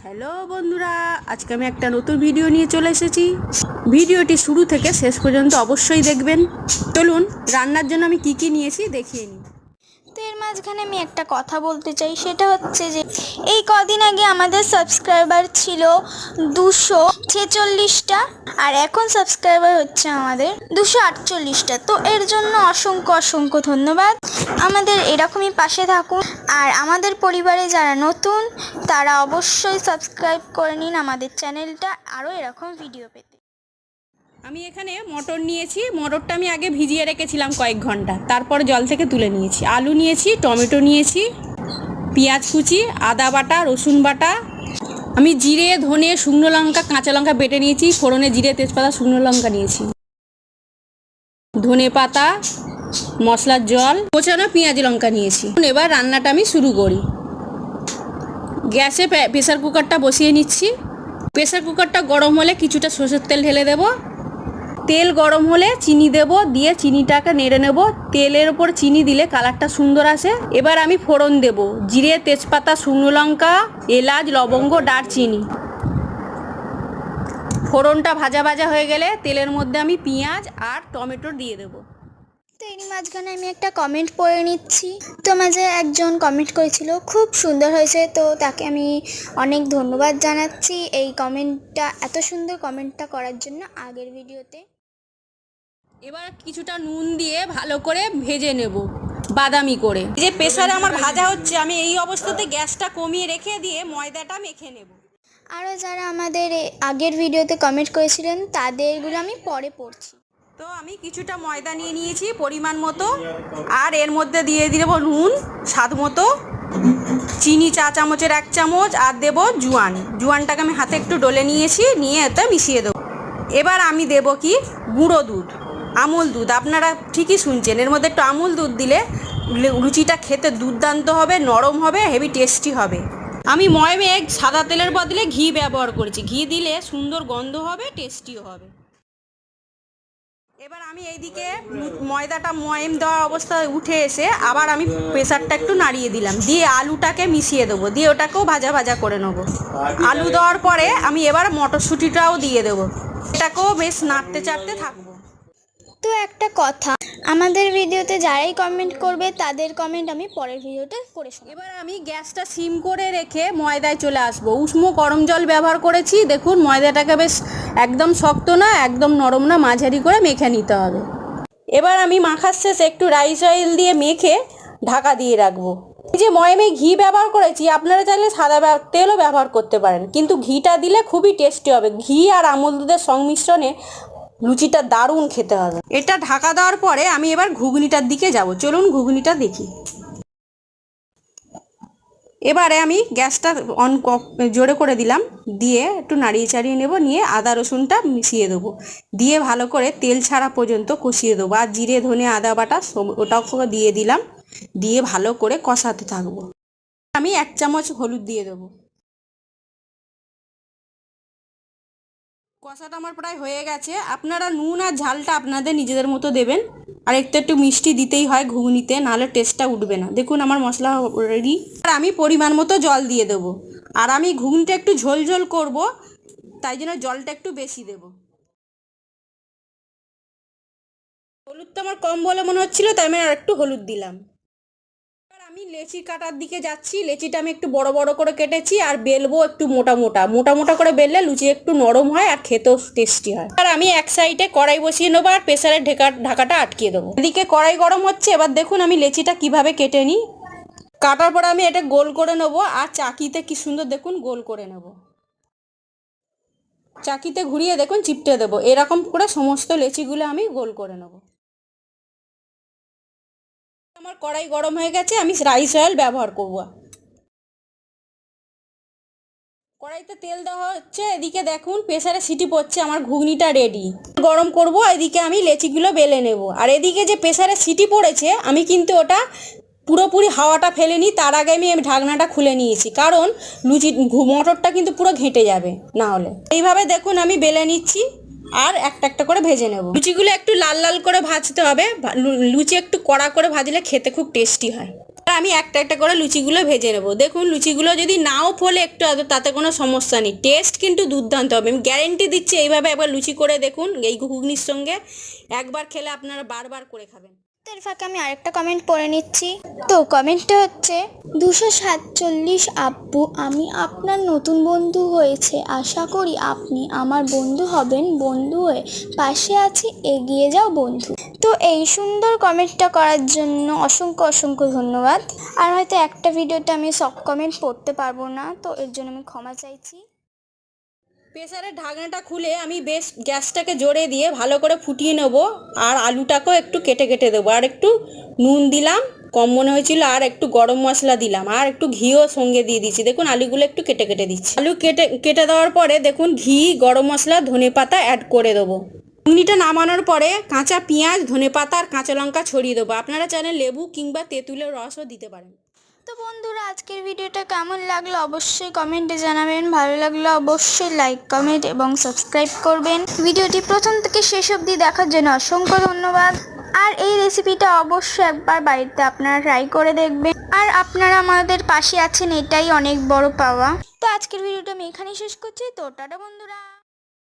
Hello বন্ধুরা, আজকে আমি একটা নতুন ভিডিও নিয়ে চলে এসেছি। ভিডিওটি শুরু থেকে শেষ পর্যন্ত অবশ্যই দেখবেন। চলুন, রান্নার জন্য আমি কি কি নিয়েছি দেখিয়ে নিই। এর মাঝখানে আমি একটা কথা বলতে চাই, সেটা হচ্ছে যে এই কদিন আগে আমাদের সাবস্ক্রাইবার ছিল দুশো ছেচল্লিশটা আর এখন সাবস্ক্রাইবার হচ্ছে আমাদের দুশো আটচল্লিশটা। তো এর জন্য অসংখ্য অসংখ্য ধন্যবাদ। আমাদের এরকমই পাশে থাকুন আর আমাদের পরিবারে যারা নতুন, তারা অবশ্যই সাবস্ক্রাইব করে নিন আমাদের চ্যানেলটা। আরও এরকম ভিডিও পেতে। আমি এখানে মটর নিয়েছি। মটরটা আমি আগে ভিজিয়ে রেখেছিলাম কয়েক ঘণ্টা। তারপর জল থেকে তুলে নিয়েছি। আলু নিয়েছি, টমেটো নিয়েছি, পেঁয়াজ কুচি, আদা বাটা, রসুন বাটা। আমি জিরে, ধনে, শুকনো লঙ্কা, কাঁচা লঙ্কা বেটে নিয়েছি। ফোড়নে জিরে, তেজপাতা, শুকনো লঙ্কা নিয়েছি। ধনে পাতা, মশলার জল, কোচানো পেঁয়াজ লঙ্কা নিয়েছি। এবার রান্নাটা আমি শুরু করি। গ্যাসে প্রে- প্রেসার কুকারটা বসিয়ে নিচ্ছি। প্রেসার কুকারটা গরম হলে কিছুটা সর্ষের তেল ঢেলে দেব। তেল গরম হলে চিনি দেব, দিয়ে চিনিটাকে নেড়ে নেব। তেলের ওপর চিনি দিলে কালারটা সুন্দর আসে। এবার আমি ফোড়ন দেব। জিরে, তেজপাতা, শুকনো লঙ্কা, এলাচ, লবঙ্গ, দারচিনি। ফোড়নটা ভাজা ভাজা হয়ে গেলে তেলের মধ্যে আমি পেঁয়াজ আর টমেটো দিয়ে দেবো। তো এরই মাঝখানে আমি একটা কমেন্ট পড়ে নিচ্ছি। তো মাঝে একজন কমেন্ট করেছিল খুব সুন্দর হয়েছে। তো তাকে আমি অনেক ধন্যবাদ জানাচ্ছি এই কমেন্টটা এত সুন্দর কমেন্টটা করার জন্য আগের ভিডিওতে। এবার কিছুটা নুন দিয়ে ভালো করে ভেজে নেব বাদামি করে। যে প্রেসারে আমার ভাজা হচ্ছে আমি এই অবস্থাতে গ্যাসটা কমিয়ে রেখে দিয়ে ময়দাটা মেখে নেব। আরও যারা আমাদের আগের ভিডিওতে কমেন্ট করেছিলেন তাদেরগুলো আমি পরে পড়ছি। তো আমি কিছুটা ময়দা নিয়ে নিয়েছি, পরিমাণ মতো। আর এর মধ্যে দিয়ে দেবো নুন, স্বাদ মতো। চিনি চা চামচের এক চামচ, আর দেব জোয়ান। জোয়ানটাকে আমি হাতে একটু ডলে নিয়েছি, নিয়ে এতে মিশিয়ে দেবো। এবার আমি দেব কি? গুঁড়ো দুধ, আমুল দুধ। আপনারা ঠিকই শুনছেন, এর মধ্যে একটু আমুল দুধ দিলে লুচিটা খেতে দুর্দান্ত হবে, নরম হবে, হেভি টেস্টি হবে। আমি ময়মে সাদা তেলের বদলে ঘি ব্যবহার করেছি। ঘি দিলে সুন্দর গন্ধ হবে, টেস্টিও হবে। এবার আমি এইদিকে ময়দাটা ময়ম দেওয়া অবস্থায় উঠে এসে আবার আমি প্রেসারটা একটু নাড়িয়ে দিলাম। দিয়ে আলুটাকে মিশিয়ে দেবো। দিয়ে ওটাকেও ভাজা ভাজা করে নেব। আলু দেওয়ার পরে আমি এবার মটরশুঁটিটাও দিয়ে দেবো। এটাকেও বেশ নাড়তে চাড়তে থাকব। তো একটা কথা আমাদের ভিডিওতে যারাই কমেন্ট করবে তাদের কমেন্ট আমি পরের ভিডিওতে পড়ে শোনাবো। এবার আমি গ্যাসটা সিম করে রেখে ময়দায় চলে আসব। উষ্ণ গরম জল ব্যবহার করেছি। দেখুন ময়দাটাকে বেশ একদম শক্ত না, একদম নরম না, মাঝারি করে মেখে নিতে হবে। এবার আমি মাখার শেষে একটু রাইস অয়েল দিয়ে মেখে ঢাকা দিয়ে রাখব। এই যে ময়মে ঘি ব্যবহার করেছি, আপনারা চাইলে সাদা তেলও ব্যবহার করতে পারেন। কিন্তু ঘিটা দিলে খুবই টেস্টি হবে। ঘি আর আমুল দুধের সংমিশ্রণে লুচিটা দারুণ খেতে হবে। এটা ঢাকা দেওয়ার পরে আমি এবার ঘুগনিটার দিকে যাব। চলুন ঘুগনিটা দেখি। এবারে আমি গ্যাসটা অন জোরে করে দিলাম, দিয়ে একটু নাড়িয়ে চাড়িয়ে নেব, নিয়ে আদা রসুনটা মিশিয়ে দেবো। দিয়ে ভালো করে তেল ছাড়া পর্যন্ত কষিয়ে দেবো, আর জিরে, ধনে, আদা বাটা ওটাও দিয়ে দিলাম, দিয়ে ভালো করে কষাতে থাকব। আমি এক চামচ হলুদ দিয়ে দেবো। কষাটা আমার প্রায় হয়ে গেছে। আপনারা নুন আর ঝালটা আপনাদের নিজেদের মতো দেবেন। আর একটু একটু মিষ্টি দিতেই হয় ঘুগনিতে, নাহলে টেস্টটা উঠবে না। দেখুন আমার মশলা রেডি আর আমি পরিমাণ মতো জল দিয়ে দেবো। আর আমি ঘুগনিটা একটু ঝোল ঝোল করব, তাই জন্য জলটা একটু বেশি দেবো। তো আমার কম বলে মনে হচ্ছিল, তাই আমি আর একটু হলুদ দিলাম। আমি লেচি কাটার দিকে যাচ্ছি, লেচিটা আমি একটু বড় বড় করে কেটেছি আর বেলবো একটু মোটা মোটা। মোটা মোটা করে বেললে লুচি একটু নরম হয় আর খেতেও টেস্টি হয়। আর আমি এক সাইডে কড়াই বসিয়ে নেব আর প্রেসারের ঢেকা, ঢাকাটা আটকিয়ে দেবো। এদিকে কড়াই গরম হচ্ছে, এবার দেখুন আমি লেচিটা কীভাবে কেটে নিই। কাটার পর আমি এটা গোল করে নেব আর চাকিতে কি সুন্দর দেখুন গোল করে নেব। চাকিতে ঘুরিয়ে দেখুন, চিপটে দেবো। এরকম করে সমস্ত লেচিগুলো আমি গোল করে নেব। আমার কড়াই গরম হয়ে গেছে, আমি রাইস অয়েল ব্যবহার করব। কড়াইতে তেল দেওয়া হচ্ছে, এদিকে দেখুন প্রেসারে সিটি পড়ছে, আমার ঘুগনিটা রেডি গরম করব, এদিকে আমি লেচিগুলো বেলে নেব। আর এদিকে যে প্রেসারে সিটি পড়েছে, আমি কিন্তু ওটা পুরোপুরি হাওয়াটা ফেলে নিই তার আগে আমি ঢাকনাটা খুলে নিয়েছি, কারণ লুচি মটরটা কিন্তু পুরো ঘেঁটে যাবে, না হলে। এইভাবে দেখুন আমি বেলে নিচ্ছি। আর একটা একটা করে ভেজে নেব। লুচিগুলো একটু লাল লাল করে ভাজতে হবে। লুচি একটু কড়া করে ভাজলে খেতে খুব টেস্টি হয়। আর আমি একটা একটা করে লুচিগুলো ভেজে নেব। দেখুন, লুচিগুলো যদি নাও ফলে একটু তাতে কোনো সমস্যা নেই। টেস্ট কিন্তু দুর্দান্ত হবে। আমি গ্যারেন্টি দিচ্ছি এইভাবে একবার লুচি করে দেখুন, এই ঘুগনির সঙ্গে। একবার খেলে আপনারা বারবার করে খাবেন। এর ফাঁকে আমি আরেকটা কমেন্ট পড়ে নিচ্ছি। তো কমেন্টটা হচ্ছে, দুশো সাতচল্লিশ আব্বু, আমি আপনার নতুন বন্ধু হয়েছে। আশা করি আপনি আমার বন্ধু হবেন, বন্ধু হয়ে পাশে আছি, এগিয়ে যাও বন্ধু। তো এই সুন্দর কমেন্টটা করার জন্য অসংখ্য অসংখ্য ধন্যবাদ। আর হয়তো একটা ভিডিওতে আমি সব কমেন্ট পড়তে পারব না, তো এর জন্য আমি ক্ষমা চাইছি। প্রেসারের ঢাকনাটা খুলে আমি বেশ গ্যাসটাকে জোরে দিয়ে ভালো করে ফুটিয়ে নেব, আর আলুটাকেও একটু কেটে কেটে দেবো। আর একটু নুন দিলাম, কম মনে হয়েছিল, আর একটু গরম মশলা দিলাম, আর একটু ঘিও সঙ্গে দিয়ে দিচ্ছি দেখুন, আলুগুলো একটু কেটে কেটে দিচ্ছি। আলু কেটে কেটে দেওয়ার পরে দেখুন, ঘি, গরম মশলা, ধনে পাতা অ্যাড করে দেবো। ঘুগনিটা নামানোর পরে কাঁচা পেঁয়াজ, ধনে পাতা আর কাঁচা লঙ্কা ছড়িয়ে দেবো। আপনারা চাইলে লেবু কিংবা তেঁতুলের রসও দিতে পারেন। তো বন্ধুরা, আজকের ভিডিওটা কেমন লাগল অবশ্যই কমেন্টে জানাবেন। ভালো লাগলে অবশ্যই লাইক কমেন্ট এবং সাবস্ক্রাইব করবেন। ভিডিওটি প্রথম থেকে শেষ অবধি দেখার জন্য অসংখ্য ধন্যবাদ। আর এই রেসিপিটা অবশ্যই একবার বাড়িতে আপনারা ট্রাই করে দেখবেন। আর আপনারা আমাদের পাশে আছেন, এটাই অনেক বড় পাওয়া। তো আজকের ভিডিওটা আমি এখানেই শেষ করছি। তো টাটা বন্ধুরা।